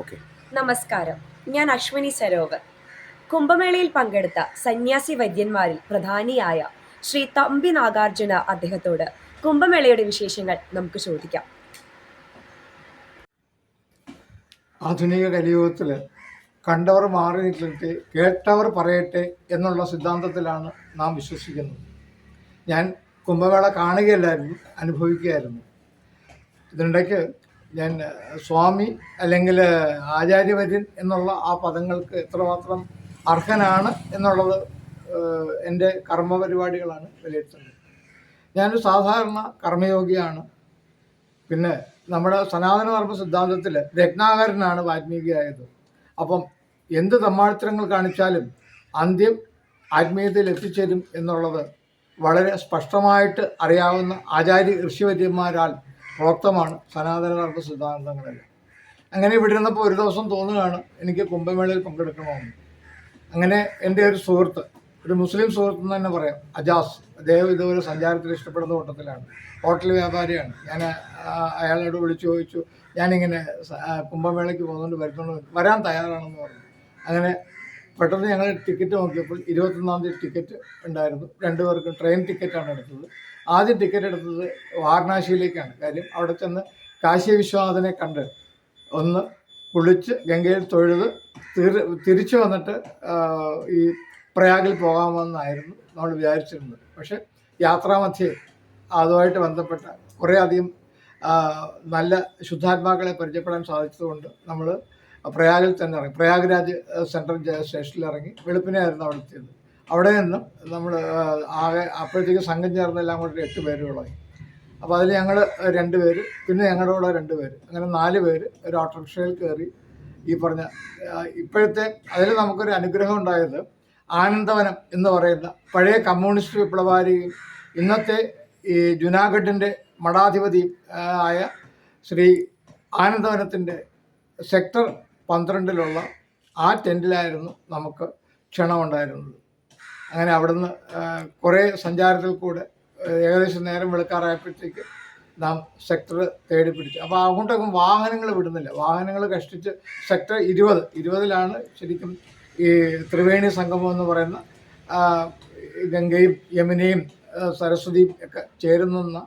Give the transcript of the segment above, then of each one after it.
Okay. നമസ്കാരം. ഞാൻ അശ്വിനി സരോവർ. കുംഭമേളയിൽ പങ്കെടുത്ത സന്യാസി വൈദ്യന്മാരിൽ പ്രധാനിയായ ശ്രീ തമ്പി നാഗാർജുന അദ്ദേഹത്തോട് കുംഭമേളയുടെ വിശേഷങ്ങൾ നമുക്ക് ചോദിക്കാം. ആധുനിക കലിയുഗത്തിൽ കണ്ടവർ മാറി നിൽക്കട്ടെ കേട്ടവർ പറയട്ടെ എന്നുള്ള സിദ്ധാന്തത്തിലാണ് നാം വിശ്വസിക്കുന്നത്. ഞാൻ കുംഭമേള കാണുകയല്ലായിരുന്നു അനുഭവിക്കുകയായിരുന്നു. ഇതിനിടയ്ക്ക് ഞാൻ സ്വാമി അല്ലെങ്കിൽ ആചാര്യവര്യൻ എന്നുള്ള ആ പദങ്ങൾക്ക് എത്രമാത്രം അർഹനാണ് എന്നുള്ളത് എന്റെ എന്റെ കർമ്മപരിപാടികളാണ് വിലയിരുത്തുന്നത്. ഞാനൊരു സാധാരണ കർമ്മയോഗിയാണ്. പിന്നെ നമ്മുടെ സനാതന ധർമ്മ സിദ്ധാന്തത്തിൽ രത്നാകരനാണ് വാൽമീകിയായത്. അപ്പം എന്ത് തമ്മാടിത്തരങ്ങൾ കാണിച്ചാലും അന്ത്യം ആത്മീയതയിൽ എത്തിച്ചേരും എന്നുള്ളത് വളരെ സ്പഷ്ടമായിട്ട് അറിയാവുന്ന ആചാര്യ ഋഷിവര്യന്മാരാൽ പ്രോക്തമാണ് സനാതന ധർമ്മ സിദ്ധാന്തങ്ങളെല്ലാം അങ്ങനെ ഇവിടെ ഇരുന്നപ്പോൾ ഒരു ദിവസം തോന്നുകയാണ് എനിക്ക് കുംഭമേളയിൽ പങ്കെടുക്കണമെന്ന് അങ്ങനെ എന്റെ ഒരു സുഹൃത്ത് ഒരു മുസ്ലിം സുഹൃത്ത് എന്ന് തന്നെ പറയാം അജാസ്. അദ്ദേഹം ഇതുപോലെ സഞ്ചാരത്തിൽ ഇഷ്ടപ്പെടുന്ന കൂട്ടത്തിലാണ്. ഹോട്ടൽ വ്യാപാരിയാണ്. ഞാൻ അയാളോട് വിളിച്ചു ചോദിച്ചു ഞാനിങ്ങനെ കുംഭമേളയ്ക്ക് പോകുന്നുണ്ട് വരുന്നുണ്ട് വരാൻ തയ്യാറാണെന്ന് പറഞ്ഞു. അങ്ങനെ പെട്ടെന്ന് ഞങ്ങൾ ടിക്കറ്റ് നോക്കിയപ്പോൾ ഇരുപത്തൊന്നാം തീയതി ടിക്കറ്റ് ഉണ്ടായിരുന്നു. രണ്ടുപേർക്കും ട്രെയിൻ ടിക്കറ്റാണ് എടുത്തത്. ആദ്യം ടിക്കറ്റ് എടുത്തത് വാരണാസിയിലേക്കാണ്. കാര്യം അവിടെ ചെന്ന് കാശി വിശ്വനാഥനെ കണ്ട് ഒന്ന് കുളിച്ച് ഗംഗയിൽ തൊഴുത് തിരി തിരിച്ചു വന്നിട്ട് ഈ പ്രയാഗിൽ പോകാമെന്നായിരുന്നു നമ്മൾ വിചാരിച്ചിരുന്നത്. പക്ഷെ യാത്രാമധ്യേ അതുമായിട്ട് ബന്ധപ്പെട്ട കുറേ അധികം ആ, നല്ല ശുദ്ധാത്മാക്കളെ പരിചയപ്പെടാൻ സാധിച്ചതുകൊണ്ട് നമ്മൾ പ്രയാഗിൽ തന്നെ ഇറങ്ങി. പ്രയാഗ്രാജ് സെൻട്രൽ സ്റ്റേഷനിൽ ഇറങ്ങി. വെളുപ്പിനെയായിരുന്നു അവിടെ എത്തിയത്. അവിടെ നിന്നും നമ്മൾ ആകെ അപ്പോഴത്തേക്ക് സംഘം ചേർന്നെല്ലാം കൂടി എട്ട് പേരുകളായി. അപ്പോൾ അതിൽ ഞങ്ങൾ രണ്ട് പേര് പിന്നെ ഞങ്ങളുടെ കൂടെ രണ്ട് പേര്. അങ്ങനെ നാല് പേര് ഒരു ഓട്ടോറിക്ഷയിൽ കയറി ഈ പറഞ്ഞ ഇപ്പോഴത്തെ അതിൽ നമുക്കൊരു അനുഗ്രഹം ഉണ്ടായത് ആനന്ദവനം എന്ന് പറയുന്ന പഴയ കമ്മ്യൂണിസ്റ്റ് വിപ്ലവാരിയും ഇന്നത്തെ ഈ ജുനാഗഡിന്റെ മഠാധിപതി ആയ ശ്രീ ആനന്ദവനത്തിന്റെ സെക്ടർ പന്ത്രണ്ടിലുള്ള ആ ടെന്റിലായിരുന്നു നമുക്ക് ക്ഷണമുണ്ടായിരുന്നത്. അങ്ങനെ അവിടുന്ന് കുറേ സഞ്ചാരത്തിൽ കൂടെ ഏകദേശം നേരം വെളുക്കാറായപ്പോഴത്തേക്ക് നാം സെക്ടർ തേടി പിടിച്ചു അപ്പോൾ അങ്ങോട്ടൊക്കെ വാഹനങ്ങൾ വിടുന്നില്ല. വാഹനങ്ങൾ കഷ്ടിച്ച് സെക്ടർ ഇരുപത് ഇരുപതിലാണ് ശരിക്കും ഈ ത്രിവേണി സംഗമം എന്ന് പറയുന്ന ഗംഗയും യമുനയും സരസ്വതിയും ഒക്കെ ചേരുന്ന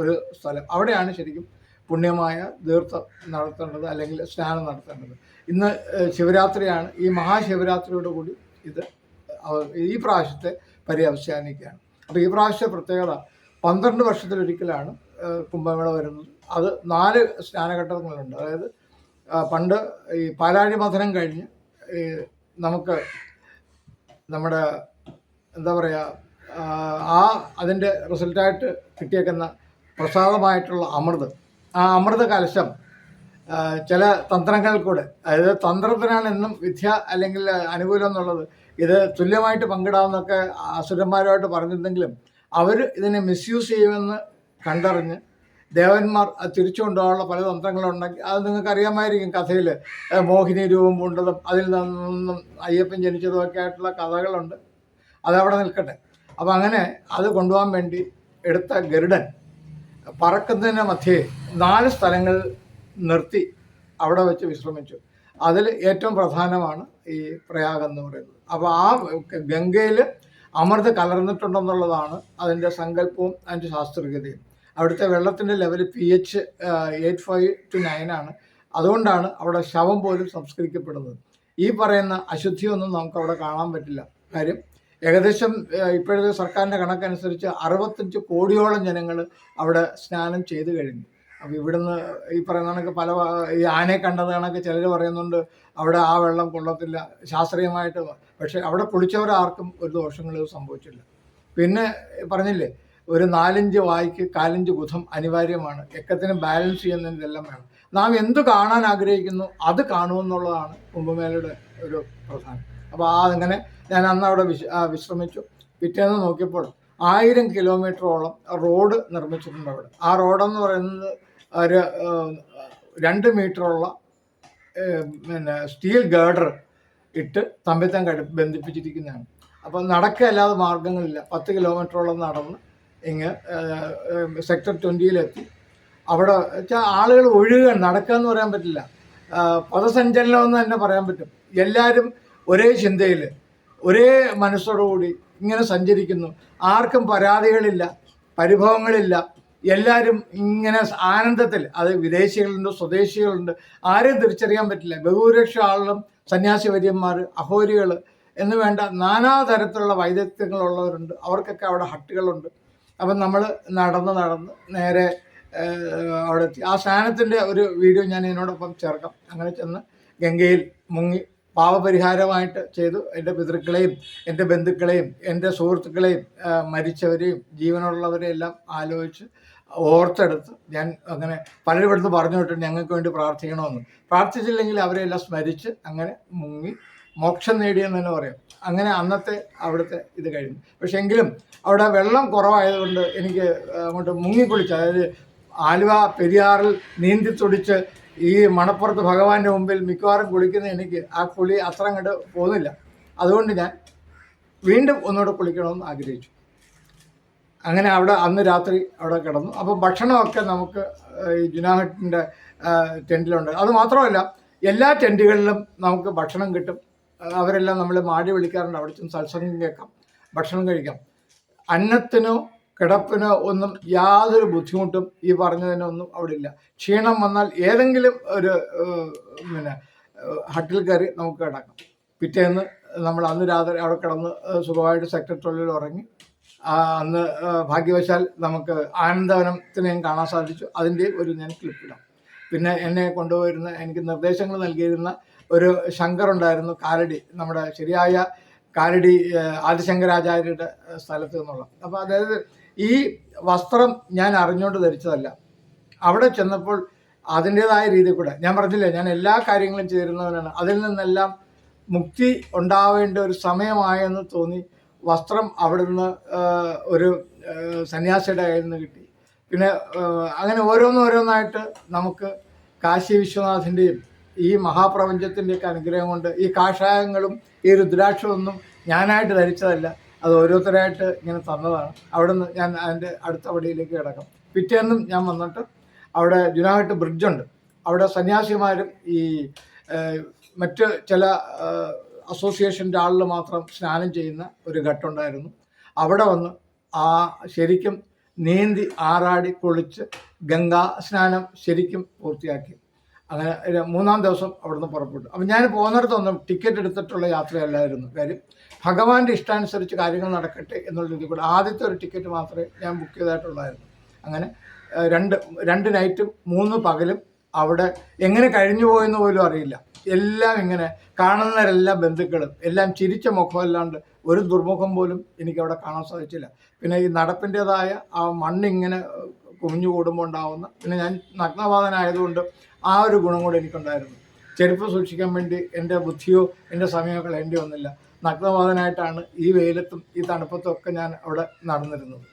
ഒരു സ്ഥലം. അവിടെയാണ് ശരിക്കും പുണ്യമായ തീർത്ഥം നടത്തേണ്ടത് അല്ലെങ്കിൽ സ്നാനം നടത്തേണ്ടത്. ഇന്ന് ശിവരാത്രിയാണ്. ഈ മഹാശിവരാത്രിയോട് കൂടി ഇത് ഈ പ്രാവശ്യത്തെ പര്യവസാനിക്കുകയാണ്. അപ്പോൾ ഈ പ്രാവശ്യത്തെ പ്രത്യേകത പന്ത്രണ്ട് വർഷത്തിലൊരിക്കലാണ് കുംഭമേള വരുന്നത്. അത് നാല് സ്നാനഘട്ടങ്ങളുണ്ട്. അതായത് പണ്ട് ഈ പാലാഴി മഥനം കഴിഞ്ഞ് ഈ നമുക്ക് നമ്മുടെ എന്താ പറയുക ആ അതിന്റെ റിസൾട്ടായിട്ട് കിട്ടിയേക്കുന്ന പ്രസാദമായിട്ടുള്ള അമൃത് ആ അമൃത കലശം ചില തന്ത്രങ്ങൾ കൂടെ അതായത് തന്ത്രത്തിനാണ് എന്നും വിദ്യ അല്ലെങ്കിൽ അനുകൂലം എന്നുള്ളത്. ഇത് തുല്യമായിട്ട് പങ്കിടാമെന്നൊക്കെ അസുരന്മാരുമായിട്ട് പറഞ്ഞിരുന്നെങ്കിലും അവർ ഇതിനെ മിസ്യൂസ് ചെയ്യുമെന്ന് കണ്ടറിഞ്ഞ് ദേവന്മാർ തിരിച്ചു കൊണ്ടുപോകാനുള്ള പല തന്ത്രങ്ങളുണ്ടെങ്കിൽ അത് നിങ്ങൾക്ക് അറിയാമായിരിക്കും കഥയിൽ മോഹിനി രൂപം പൂണ്ടതും അതിൽ നിന്നും അയ്യപ്പൻ ജനിച്ചതും ഒക്കെ ആയിട്ടുള്ള കഥകളുണ്ട്. അതവിടെ നിൽക്കട്ടെ. അപ്പം അങ്ങനെ അത് കൊണ്ടുപോകാൻ വേണ്ടി എടുത്ത ഗരുഡൻ പറക്കുന്നതിന് മധ്യേ നാല് സ്ഥലങ്ങൾ നിർത്തി അവിടെ വെച്ച് വിശ്രമിച്ചു. അതിൽ ഏറ്റവും പ്രധാനമാണ് ഈ പ്രയാഗ് എന്ന് പറയുന്നത്. അപ്പോൾ ആ ഗംഗയിൽ അമൃത് കലർന്നിട്ടുണ്ടെന്നുള്ളതാണ് അതിന്റെ സങ്കല്പവും അതിന്റെ ശാസ്ത്രീയതയും. അവിടുത്തെ വെള്ളത്തിന്റെ level P H eight five two nine ആണ്. അതുകൊണ്ടാണ് അവിടെ ശവം പോലും സംസ്കരിക്കപ്പെടുന്നത്. ഈ പറയുന്ന അശുദ്ധിയൊന്നും നമുക്ക് അവിടെ കാണാൻ പറ്റില്ല. കാര്യം ഏകദേശം ഇപ്പോഴത്തെ സർക്കാരിന്റെ കണക്കനുസരിച്ച് അറുപത്തഞ്ച് കോടിയോളം ജനങ്ങൾ അവിടെ സ്നാനം ചെയ്തു കഴിഞ്ഞു. അപ്പോൾ ഇവിടുന്ന് ഈ പറയുന്ന കണക്ക് പല ഈ ആനയെ കണ്ടത് കണക്ക് ചിലർ പറയുന്നുണ്ട് അവിടെ ആ വെള്ളം കൊള്ളത്തില്ല ശാസ്ത്രീയമായിട്ട് പക്ഷെ അവിടെ കുളിച്ചവരാർക്കും ഒരു ദോഷങ്ങളും സംഭവിച്ചില്ല. പിന്നെ പറഞ്ഞില്ലേ ഒരു നാലഞ്ച് വായിക്ക് കാലിഞ്ച് ബുധം അനിവാര്യമാണ് എക്കത്തിന് ബാലൻസ് ചെയ്യുന്നതിനെല്ലാം വേണം. നാം എന്ത് കാണാൻ ആഗ്രഹിക്കുന്നു അത് കാണുമെന്നുള്ളതാണ് കുംഭമേളയുടെ ഒരു പ്രധാനം. അപ്പോൾ ആ അങ്ങനെ ഞാൻ അന്ന് അവിടെ വിശ വിശ്രമിച്ചു. പിറ്റേന്ന് നോക്കിയപ്പോൾ ആയിരം കിലോമീറ്ററോളം റോഡ് നിർമ്മിച്ചിട്ടുണ്ട് അവിടെ. ആ റോഡെന്ന് പറയുന്നത് ഒരു രണ്ട് മീറ്ററുള്ള പിന്നെ സ്റ്റീൽ ഗേഡർ ഇട്ട് തമ്മിൽ തം കടി ബന്ധിപ്പിച്ചിരിക്കുന്നതാണ്. അപ്പോൾ നടക്കല്ലാതെ മാർഗങ്ങളില്ല. പത്ത് കിലോമീറ്ററോളം നടന്ന് ഇങ്ങ് സെക്ടർ ട്വന്റിയിലെത്തി അവിടെ വെച്ചാൽ ആളുകൾ ഒഴുകുക നടക്കുക എന്ന് പറയാൻ പറ്റില്ല. പദസഞ്ചലനമെന്ന് തന്നെ പറയാൻ പറ്റും. എല്ലാവരും ഒരേ ചിന്തയിൽ ഒരേ മനസ്സോടുകൂടി ഇങ്ങനെ സഞ്ചരിക്കുന്നു. ആർക്കും പരാതികളില്ല പരിഭവങ്ങളില്ല. എല്ലാവരും ഇങ്ങനെ ആനന്ദത്തിൽ അത് വിദേശികളുണ്ട് സ്വദേശികളുണ്ട് ആരെയും തിരിച്ചറിയാൻ പറ്റില്ല. ബഹുഭൂരിപക്ഷ ആളുകളും സന്യാസി വര്യന്മാർ അഹോരികൾ എന്ന് വേണ്ട നാനാതരത്തിലുള്ള വൈദഗ്ധ്യങ്ങളുള്ളവരുണ്ട്. അവർക്കൊക്കെ അവിടെ ഹട്ടുകളുണ്ട്. അപ്പം നമ്മൾ നടന്ന് നടന്ന് നേരെ അവിടെ എത്തി. ആ സ്നാനത്തിന്റെ ഒരു വീഡിയോ ഞാൻ ഇതിനോടൊപ്പം ചേർക്കാം. അങ്ങനെ ചെന്ന് ഗംഗയിൽ മുങ്ങി പാവപരിഹാരമായിട്ട് ചെയ്തു. എന്റെ പിതൃക്കളെയും എന്റെ ബന്ധുക്കളെയും എന്റെ സുഹൃത്തുക്കളെയും മരിച്ചവരെയും ജീവനുള്ളവരെയും എല്ലാം ആലോചിച്ച് ഓർത്തെടുത്ത് ഞാൻ അങ്ങനെ പലരും എടുത്ത് പറഞ്ഞു വിട്ടു ഞങ്ങൾക്ക് വേണ്ടി പ്രാർത്ഥിക്കണമെന്ന്. പ്രാർത്ഥിച്ചില്ലെങ്കിൽ അവരെല്ലാം സ്മരിച്ച് അങ്ങനെ മുങ്ങി മോക്ഷം നേടിയെന്ന് തന്നെ പറയാം. അങ്ങനെ അന്നത്തെ അവിടുത്തെ ഇത് കഴിഞ്ഞു. പക്ഷെ എങ്കിലും അവിടെ വെള്ളം കുറവായതുകൊണ്ട് എനിക്ക് അങ്ങോട്ട് മുങ്ങിക്കുളിച്ച് അതായത് ആലുവ പെരിയാറിൽ നീന്തി തുടിച്ച് ഈ മണപ്പുറത്ത് ഭഗവാന്റെ മുമ്പിൽ മിക്കവാറും കുളിക്കുന്ന എനിക്ക് ആ കുളി അത്ര അങ്ങോട്ട് പോകുന്നില്ല. അതുകൊണ്ട് ഞാൻ വീണ്ടും ഒന്നുകൂടെ കുളിക്കണമെന്ന് ആഗ്രഹിച്ചു. അങ്ങനെ അവിടെ അന്ന് രാത്രി അവിടെ കിടന്നു. അപ്പോൾ ഭക്ഷണമൊക്കെ നമുക്ക് ഈ ജുനാഹട്ടിന്റെ ടെന്റിലുണ്ട്. അത് മാത്രമല്ല എല്ലാ ടെന്റുകളിലും നമുക്ക് ഭക്ഷണം കിട്ടും. അവരെല്ലാം നമ്മൾ മാടി വിളിക്കാറുണ്ട്. അവിടെ ചെന്ന് സത്സംഗം കേൾക്കാം ഭക്ഷണം കഴിക്കാം. അന്നത്തിനോ കിടപ്പിനോ ഒന്നും യാതൊരു ബുദ്ധിമുട്ടും ഈ പറഞ്ഞതിനൊന്നും അവിടെ ഇല്ല. ക്ഷീണം വന്നാൽ ഏതെങ്കിലും ഒരു പിന്നെ ഹട്ടിൽ കയറി നമുക്ക് കിടക്കാം. പിറ്റേന്ന് നമ്മൾ അന്ന് രാത്രി അവിടെ കിടന്ന് സുഖമായിട്ട് സെക്രട്ടറിയിൽ ഉറങ്ങി അന്ന് ഭാഗ്യവശാൽ നമുക്ക് ആനന്ദവനത്തിനെയും കാണാൻ സാധിച്ചു. അതിന്റെ ഒരു ഞാൻ ക്ലിപ്പിടാം പിന്നെ എന്നെ കൊണ്ടുപോയിരുന്ന എനിക്ക് നിർദ്ദേശങ്ങൾ നൽകിയിരുന്ന ഒരു ശങ്കർ ഉണ്ടായിരുന്നു കാലടി നമ്മുടെ ശരിയായ കാലടി ആദിശങ്കരാചാര്യരുടെ സ്ഥലത്ത് നിന്നുള്ള. അപ്പോൾ അതായത് ഈ വസ്ത്രം ഞാൻ അറിഞ്ഞുകൊണ്ട് ധരിച്ചതല്ല. അവിടെ ചെന്നപ്പോൾ അതിന്റെതായ രീതിയിൽ കൂടെ ഞാൻ പറഞ്ഞില്ലേ ഞാൻ എല്ലാ കാര്യങ്ങളും ചേരുന്നവനാണ് അതിൽ നിന്നെല്ലാം മുക്തി ഉണ്ടാവേണ്ട ഒരു സമയമായെന്ന് തോന്നി. വസ്ത്രം അവിടുന്ന് ഒരു സന്യാസിയുടെ കയ്യിൽ നിന്ന് കിട്ടി. പിന്നെ അങ്ങനെ ഓരോന്നോരോന്നായിട്ട് നമുക്ക് കാശി വിശ്വനാഥിന്റെയും ഈ മഹാപ്രപഞ്ചത്തിന്റെയൊക്കെ അനുഗ്രഹം കൊണ്ട് ഈ കാഷായങ്ങളും ഈ രുദ്രാക്ഷമൊന്നും ഞാനായിട്ട് ധരിച്ചതല്ല. അത് ഓരോരുത്തരായിട്ട് ഇങ്ങനെ തന്നതാണ്. അവിടുന്ന് ഞാൻ അതിന്റെ അടുത്ത പടിയിലേക്ക് കിടക്കാം. പിറ്റേന്നും ഞാൻ വന്നിട്ട് അവിടെ ജുനാഹട്ട് ബ്രിഡ്ജുണ്ട്. അവിടെ സന്യാസിമാരും ഈ മറ്റ് ചില അസോസിയേഷന്റെ ആളിൽ മാത്രം സ്നാനം ചെയ്യുന്ന ഒരു ഘട്ടമുണ്ടായിരുന്നു. അവിടെ വന്ന് ആ ശരിക്കും നീന്തി ആറാടി കുളിച്ച് ഗംഗാ സ്നാനം ശരിക്കും പൂർത്തിയാക്കി. അങ്ങനെ മൂന്നാം ദിവസം അവിടുന്ന് പുറപ്പെട്ടു. അപ്പം ഞാൻ പോകുന്നിടത്തൊന്നും ടിക്കറ്റ് എടുത്തിട്ടുള്ള യാത്രയല്ലായിരുന്നു. കാര്യം ഭഗവാന്റെ ഇഷ്ടാനുസരിച്ച് കാര്യങ്ങൾ നടക്കട്ടെ എന്നുള്ള രീതി കൂടെ ആദ്യത്തെ ഒരു ടിക്കറ്റ് മാത്രമേ ഞാൻ ബുക്ക് ചെയ്തിട്ടുള്ളായിരുന്നു. അങ്ങനെ രണ്ട് രണ്ട് നൈറ്റും മൂന്ന് പകലും അവിടെ എങ്ങനെ കഴിഞ്ഞു പോയെന്ന് പോലും അറിയില്ല. എല്ലാം ഇങ്ങനെ കാണുന്നവരെല്ലാം ബന്ധുക്കളും എല്ലാം ചിരിച്ച മുഖമല്ലാണ്ട് ഒരു ദുർമുഖം പോലും എനിക്ക് അവിടെ കാണാൻ സാധിച്ചില്ല. പിന്നെ ഈ നടപ്പിന്റെതായ ആ മണ്ണിങ്ങനെ കുമിഞ്ഞു കൂടുമ്പോൾ ഉണ്ടാവുന്ന പിന്നെ ഞാൻ നഗ്നവാദനായതുകൊണ്ട് ആ ഒരു ഗുണം കൂടെ എനിക്കുണ്ടായിരുന്നു. ചെരുപ്പ് സൂക്ഷിക്കാൻ വേണ്ടി എന്റെ ബുദ്ധിയോ എന്റെ സമയമോ കളയേണ്ടി വന്നില്ല. നഗ്നവാദനായിട്ടാണ് ഈ വെയിലത്തും ഈ തണുപ്പത്തും ഒക്കെ ഞാൻ അവിടെ നടന്നിരുന്നത്.